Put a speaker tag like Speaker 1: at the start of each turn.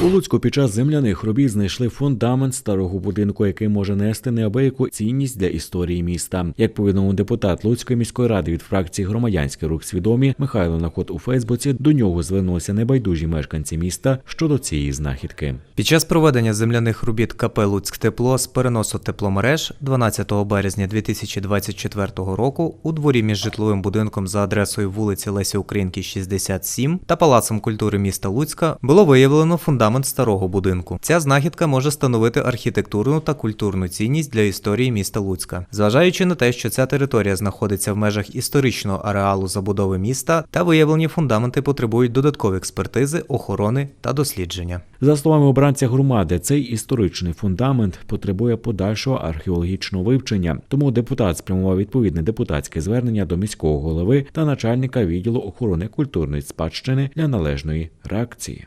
Speaker 1: У Луцьку під час земляних робіт знайшли фундамент старого будинку, який може нести неабияку цінність для історії міста. Як повідомив депутат Луцької міської ради від фракції Громадянський рух свідомі Михайло Наход у Фейсбуці, до нього звернулися небайдужі мешканці міста щодо цієї знахідки.
Speaker 2: Під час проведення земляних робіт КП «Луцьктепло» з переносу тепломереж 12 березня 2024 року у дворі між житловим будинком за адресою вулиці Лесі Українки, 67 та Палацом культури міста Луцька було виявлено фундамент старого будинку. Ця знахідка може становити архітектурну та культурну цінність для історії міста Луцька, зважаючи на те, що ця територія знаходиться в межах історичного ареалу забудови міста, та виявлені фундаменти потребують додаткової експертизи, охорони та дослідження.
Speaker 1: За словами обранця громади, цей історичний фундамент потребує подальшого археологічного вивчення. Тому депутат спрямував відповідне депутатське звернення до міського голови та начальника відділу охорони культурної спадщини для належної реакції.